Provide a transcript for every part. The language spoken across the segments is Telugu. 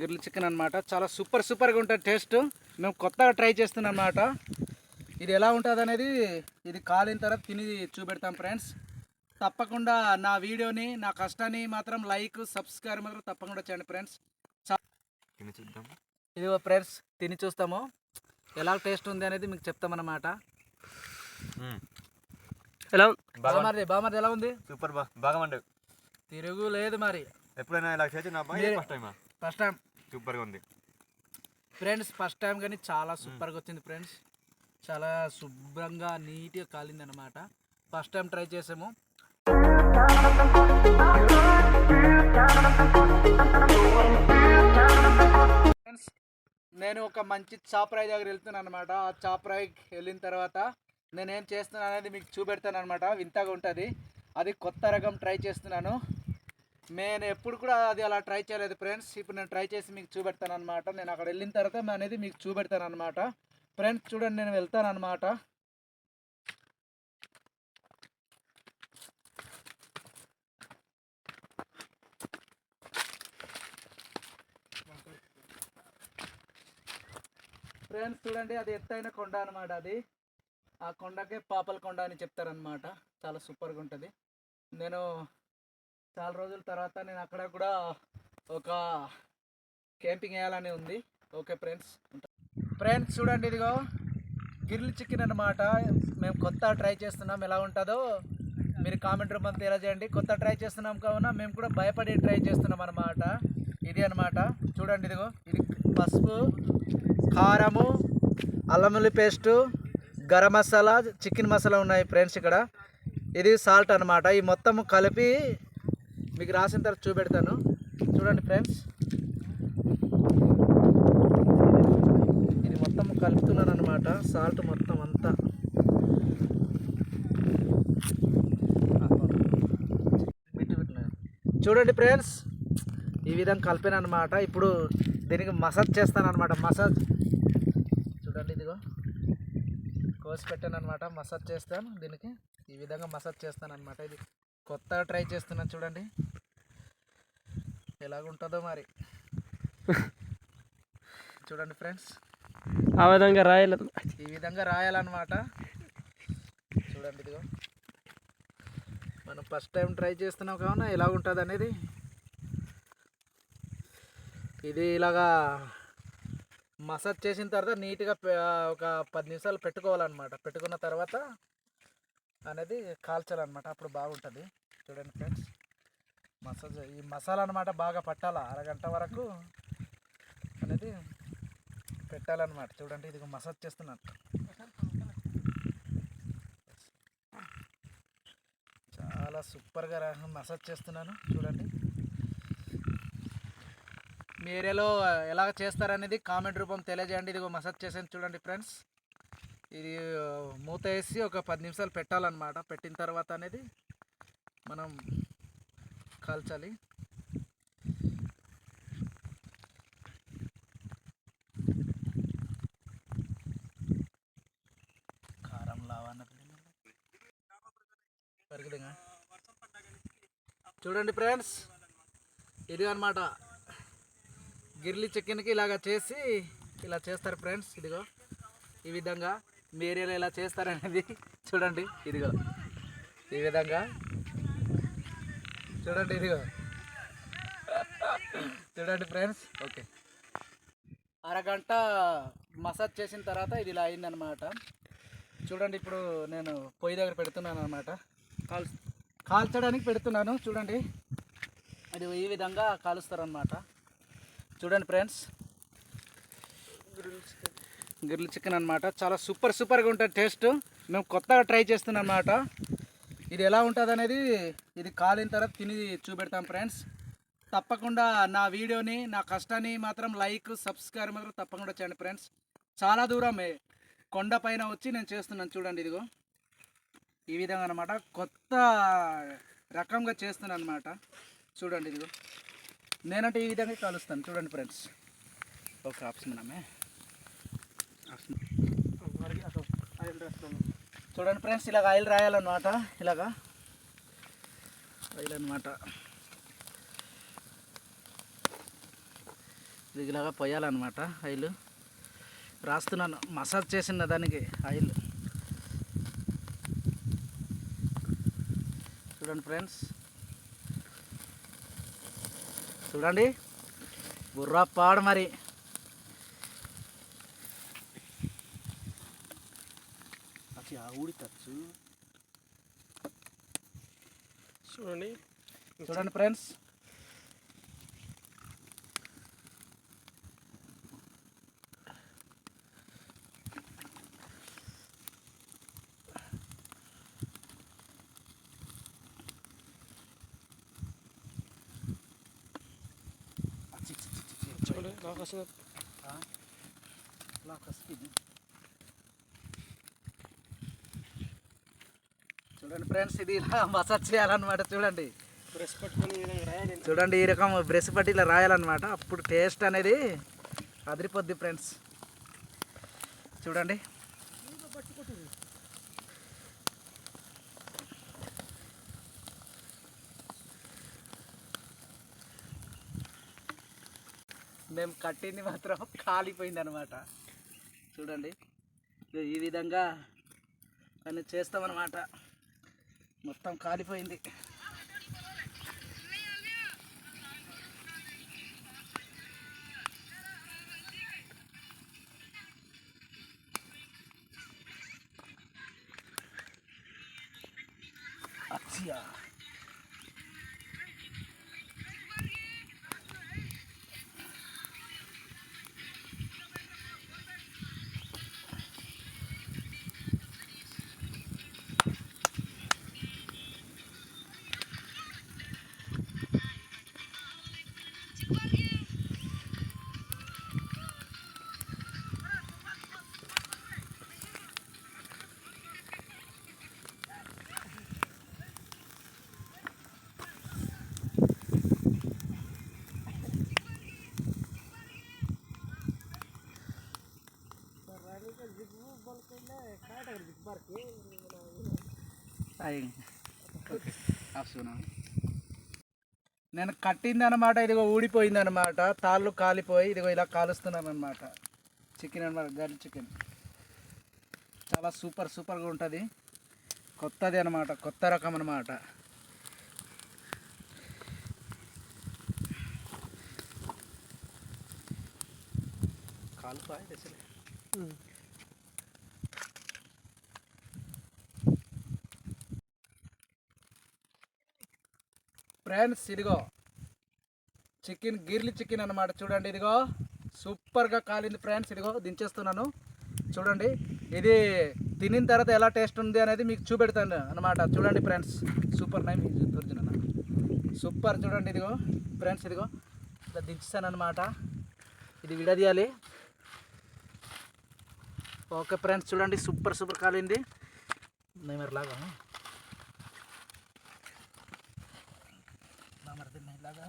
గిర్ల్ చికెన్ అనమాట చాలా సూపర్ సూపర్గా ఉంటుంది టేస్ట్. మేము కొత్తగా ట్రై చేస్తున్నాం అనమాట ఇది ఎలా ఉంటుంది అనేది ఇది కాలిన తర్వాత తిని చూపెడతాం ఫ్రెండ్స్. తప్పకుండా నా వీడియోని నా కష్టాన్ని మాత్రం లైక్ సబ్స్క్రైబ్ మాత్రం తప్పకుండా చేయండి ఫ్రెండ్స్. తిని చూద్దాం. ఇది ఫ్రెండ్స్ తిని చూస్తాము. ఎలా టేస్ట్ ఉంది అనేది మీకు చెప్తామన్నమాట ఎలా? బామర్ది బామర్ది ఎలా ఉంది? సూపర్ బా బాగా మండు తిరుగు లేదు మరి. ఎప్పుడైనా ఇలా చేసి నా ఫస్ట్ టైమా? ఫస్ట్ టైం సూపర్గా ఉంది. ఫ్రెండ్స్ ఫస్ట్ టైం కానీ చాలా సూపర్గా వచ్చింది ఫ్రెండ్స్ చాలా శుభ్రంగా నీట్గా కాలింది అనమాట ఫస్ట్ టైం ట్రై చేసాము. ఫ్రెండ్స్ నేను ఒక మంచి చాపరాయి దగ్గర వెళ్తున్నాను అనమాట ఆ చాపరాయికి వెళ్ళిన తర్వాత నేనేం చేస్తున్నాను అనేది మీకు చూపెడతాను అనమాట వింతగా ఉంటుంది. అది కొత్త రకం ట్రై చేస్తున్నాను. నేను ఎప్పుడు కూడా అది అలా ట్రై చేయలేదు ఫ్రెండ్స్. ఇప్పుడు నేను ట్రై చేసి మీకు చూపెడతాను అనమాట నేను అక్కడ వెళ్ళిన తర్వాత అనేది మీకు చూపెడతాను అనమాట ఫ్రెండ్స్ చూడండి నేను వెళ్తాను అనమాట ఫ్రెండ్స్ చూడండి అది ఎత్తైన కొండ అనమాట అది. ఆ కొండకే పాపల కొండ అని చెప్తారనమాట చాలా సూపర్గా ఉంటుంది. నేను చాలా రోజుల తర్వాత నేను అక్కడ కూడా ఒక క్యాంపింగ్ వేయాలని ఉంది. Okay friends. ఫ్రెండ్స్ చూడండి ఇదిగో. గిర్ల్ చికెన్ అనమాట మేము కొత్త ట్రై చేస్తున్నాం. ఎలా ఉంటుందో మీరు కామెంట్ ఎలా తెలియజేయండి. కొత్త ట్రై చేస్తున్నాం కావున మేము కూడా భయపడి ట్రై చేస్తున్నాం అనమాట ఇది అనమాట చూడండి ఇదిగో. ఇది పసుపు కారము అల్లముల్లి పేస్టు గరం మసాలా చికెన్ మసాలా ఉన్నాయి ఫ్రెండ్స్ ఇక్కడ. ఇది సాల్ట్ అనమాట ఈ మొత్తం కలిపి మీకు రాసిన తర్వాత చూపెడతాను. చూడండి ఫ్రెండ్స్. ఇది మొత్తం కలుపుతున్నాను అనమాట సాల్ట్ మొత్తం అంతా. చూడండి ఫ్రెండ్స్. ఈ విధంగా కలిపాను అనమాట ఇప్పుడు దీనికి మసాజ్ చేస్తాను అనమాట మసాజ్. చూడండి ఇదిగో. కోసి పెట్టాను అనమాట మసాజ్ చేస్తాను దీనికి. ఈ విధంగా మసాజ్ చేస్తాను అనమాట ఇది కొత్తగా ట్రై చేస్తున్నాను చూడండి. ఎలాగుంటుందో మరి. చూడండి ఫ్రెండ్స్. ఆ విధంగా రాయాలి. ఈ విధంగా రాయాలన్నమాట. చూడండి ఇదిగో. మనం ఫస్ట్ టైం ట్రై చేస్తున్నాం కావున ఎలా ఉంటుంది అనేది. ఇది ఇలాగా మసాజ్ చేసిన తర్వాత నీట్గా ఒక పది నిమిషాలు పెట్టుకోవాలన్నమాట. పెట్టుకున్న తర్వాత అనేది కాల్చాలన్నమాట. అప్పుడు బాగుంటుంది. చూడండి ఫ్రెండ్స్. మసాజ్ ఈ మసాలా అనమాట బాగా పట్టాల? అరగంట వరకు అనేది పెట్టాలన్నమాట. చూడండి ఇది మసాజ్ చేస్తున్నాను. చాలా సూపర్గా మసాజ్ చేస్తున్నాను. చూడండి. మీ ఏరియాలో ఎలా చేస్తారనేది కామెంట్ రూపం తెలియజేయండి. ఇదిగో మసాజ్ చేసాను చూడండి ఫ్రెండ్స్. ఇది మూత వేసి ఒక పది నిమిషాలు పెట్టాలన్నమాట. పెట్టిన తర్వాత అనేది మనం కాల్చాలి. కారం లావన్న చూడండి ఫ్రెండ్స్ ఇది అనమాట గిర్లీ చికెన్కి ఇలాగ చేసి ఇలా చేస్తారు ఫ్రెండ్స్ ఇదిగో. ఈ విధంగా మీ ఏరియాలో ఎలా చేస్తారనేది చూడండి ఇదిగో. ఈ విధంగా చూడండి ఇదిగో. చూడండి ఫ్రెండ్స్. ఓకే. అరగంట మసాజ్ చేసిన తర్వాత ఇది ఇలా అయిందనమాట చూడండి ఇప్పుడు నేను పొయ్యి దగ్గర పెడుతున్నాను అనమాట కాల్ కాల్చడానికి పెడుతున్నాను చూడండి. అది ఈ విధంగా కాలుస్తారనమాట చూడండి ఫ్రెండ్స్. గిర్ల్ చికెన్ అనమాట చాలా సూపర్ సూపర్గా ఉంటుంది టేస్ట్. మేము కొత్తగా ట్రై చేస్తున్నాం అనమాట ఇది ఎలా ఉంటుంది అనేది ఇది కాలిన తర్వాత తిని చూపెడతాం ఫ్రెండ్స్. తప్పకుండా నా వీడియోని నా కష్టాన్ని మాత్రం లైక్ సబ్స్క్రైబ్ మాత్రం తప్పకుండా చేయండి ఫ్రెండ్స్. చాలా దూరం కొండ పైన వచ్చి నేను చేస్తున్నాను చూడండి ఇదిగో. ఈ విధంగా అనమాట కొత్త రకంగా చేస్తున్నాను అనమాట చూడండి ఇదిగో. నేనంటే ఈ విధంగా కలుస్తాను. చూడండి ఫ్రెండ్స్. ఒక ఆప్షన్ అమ్మే చూడండి ఫ్రెండ్స్ ఇలాగ ఆయిల్ రాయాలన్నమాట. ఇలాగా ఆయిల్ అనమాట ఇది ఇలాగా పోయాలన్నమాట ఆయిల్. రాస్తున్నాను మసాజ్ చేసిన దానికి ఆయిల్. చూడండి ఫ్రెండ్స్. చూడండి బుర్రా పాడు మరి. ఊడితచ్చు చూడండి చూడండి ఫ్రెండ్స్ చూడండి నాకు అసలు చూడండి ఫ్రెండ్స్ ఇది ఇలా మసాజ్ చేయాలన్నమాట. చూడండి. బ్రష్ పట్టుకొని చూడండి ఈ రకం బ్రష్ పట్టి ఇలా రాయాలన్నమాట. అప్పుడు టేస్ట్ అనేది అదిరిపోద్ది ఫ్రెండ్స్. చూడండి. మేము కట్టింది మాత్రం కాలిపోయింది అనమాట చూడండి. ఈ విధంగా దాన్ని చేస్తామన్నమాట. మొత్తం కాలిపోయింది. అచ్చా అయ్యి. నేను కట్టింది అనమాట ఇదిగో ఊడిపోయింది అనమాట తాళ్ళు కాలిపోయి ఇదిగో ఇలా కాలుస్తున్నాను అనమాట చికెన్ అనమాట గర్ల్ చికెన్ చాలా సూపర్ సూపర్గా ఉంటుంది. కొత్తది అనమాట కొత్త రకం అనమాట కాలుపాయి ఫ్రెండ్స్ ఇదిగో. చికెన్ గిర్లీ చికెన్ అన్నమాట. చూడండి ఇదిగో. సూపర్గా కాలింది ఫ్రెండ్స్ ఇదిగో. దించేస్తున్నాను. చూడండి ఇది తినిన తర్వాత ఎలా టేస్ట్ ఉంది అనేది మీకు చూపెడతాను అనమాట చూడండి ఫ్రెండ్స్. సూపర్ నైమ్ ఒరిజినల్ సూపర్ చూడండి ఇదిగో. ఫ్రెండ్స్ ఇదిగో. ఇలా దించాను అనమాట ఇది విడదీయాలి. ఓకే ఫ్రెండ్స్ చూడండి సూపర్ సూపర్ కాలింది. నేను లాగా. దిగా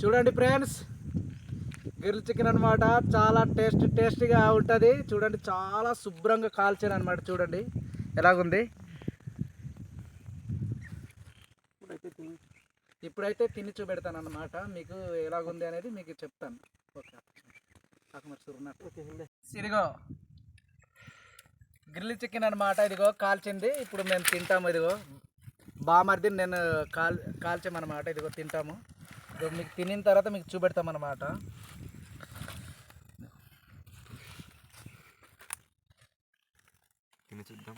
చూడండి ఫ్రెండ్స్ గిరిల్ చికెన్ అనమాట చాలా టేస్ట్ టేస్టీగా ఉంటుంది. చూడండి చాలా శుభ్రంగా కాల్చాను అనమాట చూడండి ఎలాగుంది? ఇప్పుడైతే తిని చూపెడతాను అనమాట మీకు ఎలాగుంది అనేది మీకు చెప్తాను. ఓకే. నాకు మరి సురున్నట్టు. ఓకే ఉండే ఇదిగో గ్రిల్ చికెన్ అనమాట ఇదిగో కాల్చింది. ఇప్పుడు మేము తింటాము ఇదిగో. బామర్ది నేను కాల్ కాల్చామన్నమాట ఇదిగో తింటాము. ఇదిగో మీకు తినిన తర్వాత మీకు చూపెడతామన్నమాట. తిని చూద్దాం.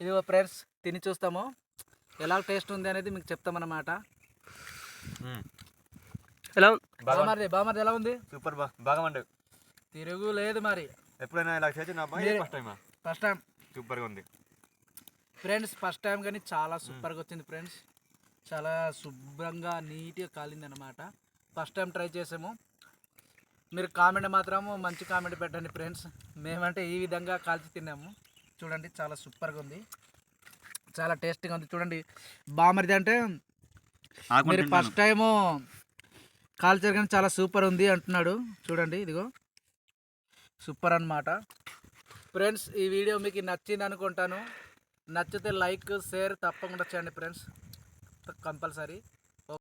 ఇదిగో ఫ్రెండ్స్ తిని చూస్తాము. ఎలా టేస్ట్ ఉంది అనేది మీకు చెప్తామన్నమాట. ఎలా బామర్ది బామర్ది ఎలా ఉంది? సూపర్ బా బాగా వండు తిరుగు లేదు మరి. ఎప్పుడైనా ఇలా చేసి నా అబ్బాయి మీరే- ఫస్ట్ టైమా? First time. సూపర్గా ఉంది. ఫ్రెండ్స్ ఫస్ట్ టైం కానీ చాలా సూపర్గా వచ్చింది ఫ్రెండ్స్. చాలా శుభ్రంగా నీట్గా కాలింది అనమాట ఫస్ట్ టైం ట్రై చేసాము. మీరు కామెంట్ మాత్రం మంచి కామెంట్ పెట్టండి ఫ్రెండ్స్. మేమంటే ఈ విధంగా కాల్చి తిన్నాము. చూడండి చాలా సూపర్గా ఉంది. చాలా టేస్టీగా ఉంది. చూడండి బామరిది అంటే మీరు ఫస్ట్ టైము కాల్చారు కానీ చాలా సూపర్ ఉంది అంటున్నాడు. చూడండి ఇదిగో. సూపర్ అన్నమాట. ఫ్రెండ్స్ ఈ వీడియో మీకు నచ్చింది అనుకుంటాను. నచ్చితే లైక్ షేర్ తప్పకుండా చేయండి ఫ్రెండ్స్. కంపల్సరీ.